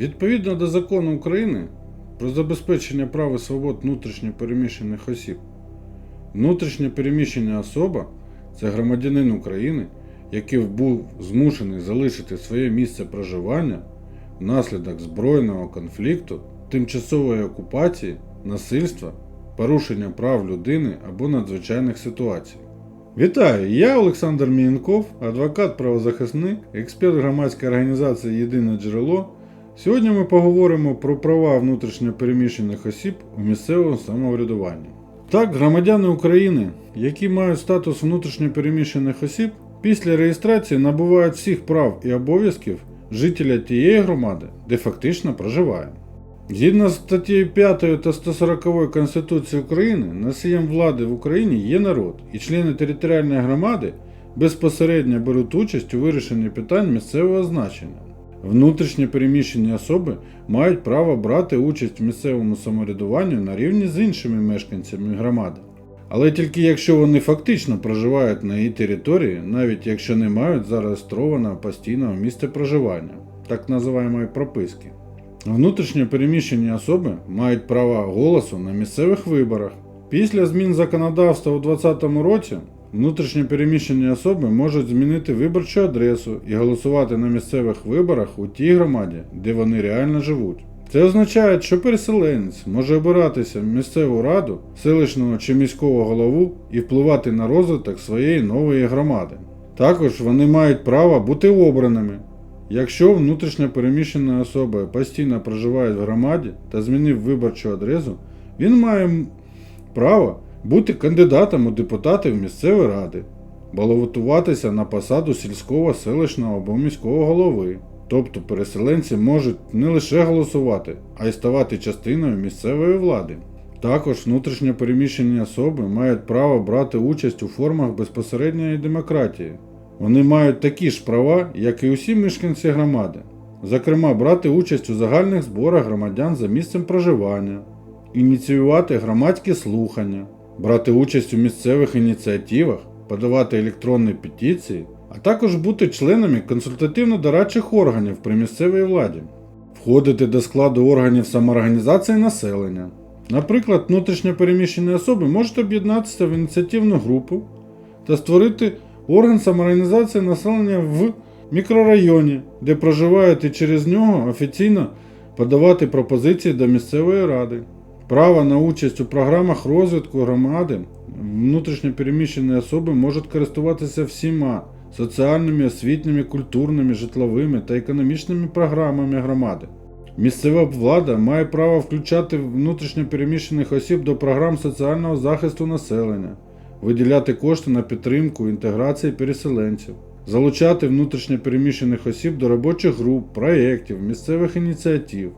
Відповідно до закону України про забезпечення прав і свобод внутрішньо переміщених осіб, внутрішньо переміщена особа це громадянин України, який був змушений залишити своє місце проживання внаслідок збройного конфлікту, тимчасової окупації, насильства, порушення прав людини або надзвичайних ситуацій. Вітаю! Я Олександр Мінков, адвокат правозахисник, експерт громадської організації Єдине джерело. Сьогодні ми поговоримо про права внутрішньо переміщених осіб у місцевому самоврядуванні. Так, громадяни України, які мають статус внутрішньо переміщених осіб, після реєстрації набувають всіх прав і обов'язків жителя тієї громади, де фактично проживає. Згідно з статтею 5 та 140 Конституції України, носієм влади в Україні є народ, і члени територіальної громади безпосередньо беруть участь у вирішенні питань місцевого значення. Внутрішньо переміщені особи мають право брати участь в місцевому самоврядуванні на рівні з іншими мешканцями громади. Але тільки якщо вони фактично проживають на її території, навіть якщо не мають зареєстрованого постійного місця проживання, так називаємої прописки. Внутрішньо переміщені особи мають право голосу на місцевих виборах. Після змін законодавства у 2020 році внутрішньо переміщені особи можуть змінити виборчу адресу і голосувати на місцевих виборах у тій громаді, де вони реально живуть. Це означає, що переселенець може обиратися в місцеву раду, селищного чи міського голову і впливати на розвиток своєї нової громади. Також вони мають право бути обраними, Якщо внутрішньо переміщена особа постійно проживає в громаді та змінив виборчу адресу, він має право бути кандидатом у депутати в місцеві ради, балотуватися на посаду сільського, селищного або міського голови. Тобто переселенці можуть не лише голосувати, а й ставати частиною місцевої влади. Також внутрішньо переміщені особи мають право брати участь у формах безпосередньої демократії. Вони мають такі ж права, як і усі мешканці громади, зокрема, брати участь у загальних зборах громадян за місцем проживання, ініціювати громадські слухання, брати участь у місцевих ініціативах, подавати електронні петиції, а також бути членами консультативно-дорадчих органів при місцевій владі, входити до складу органів самоорганізації населення. Наприклад, внутрішньо переміщені особи можуть об'єднатися в ініціативну групу та створити орган самоорганізації населення в мікрорайоні, де проживають і через нього офіційно подавати пропозиції до місцевої ради. Право на участь у програмах розвитку громади внутрішньо переміщені особи можуть користуватися всіма соціальними, освітніми, культурними, житловими та економічними програмами громади. Місцева влада має право включати внутрішньо переміщених осіб до програм соціального захисту населення виділяти кошти на підтримку інтеграції переселенців, залучати внутрішньо переміщених осіб до робочих груп, проєктів, місцевих ініціатив.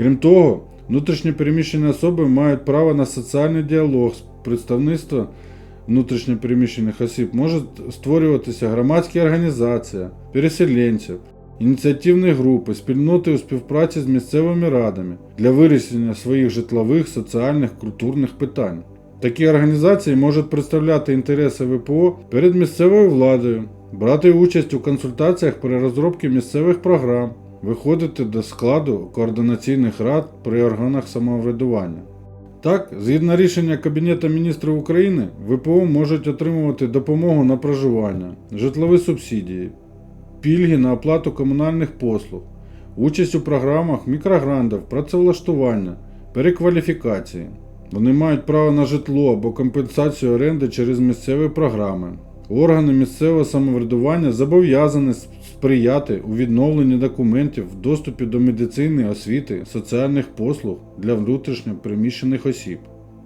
Крім того, внутрішньо переміщені особи мають право на соціальний діалог з представництва внутрішньо переміщених осіб, можуть створюватися громадські організації, переселенців, ініціативні групи, спільноти у співпраці з місцевими радами для вирішення своїх житлових, соціальних, культурних питань. Такі організації можуть представляти інтереси ВПО перед місцевою владою, брати участь у консультаціях при розробці місцевих програм, виходити до складу координаційних рад при органах самоврядування. Так, згідно рішення Кабінету міністрів України, ВПО можуть отримувати допомогу на проживання, житлові субсидії, пільги на оплату комунальних послуг, участь у програмах мікрогрантів, працевлаштування, перекваліфікації. Вони мають право на житло або компенсацію оренди через місцеві програми. Органи місцевого самоврядування зобов'язані сприяти у відновленні документів в доступі до медицини, освіти, соціальних послуг для внутрішньо переміщених осіб.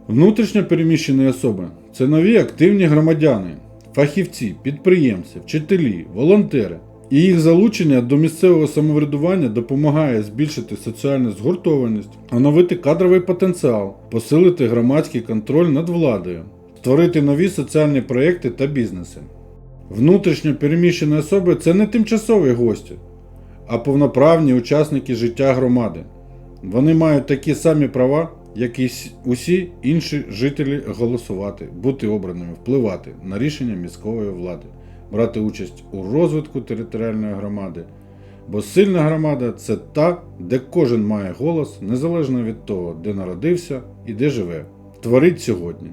Внутрішньо переміщені особи це нові активні громадяни, фахівці, підприємці, вчителі, волонтери. І їх залучення до місцевого самоврядування допомагає збільшити соціальну згуртованість, оновити кадровий потенціал, посилити громадський контроль над владою, створити нові соціальні проекти та бізнеси. Внутрішньо переміщені особи це не тимчасові гості, а повноправні учасники життя громади. Вони мають такі самі права, як і усі інші жителі голосувати, бути обраними, впливати на рішення міської влади брати участь у розвитку територіальної громади, Бо сильна громада це та, де кожен має голос, незалежно від того, де народився і де живе. Творить сьогодні.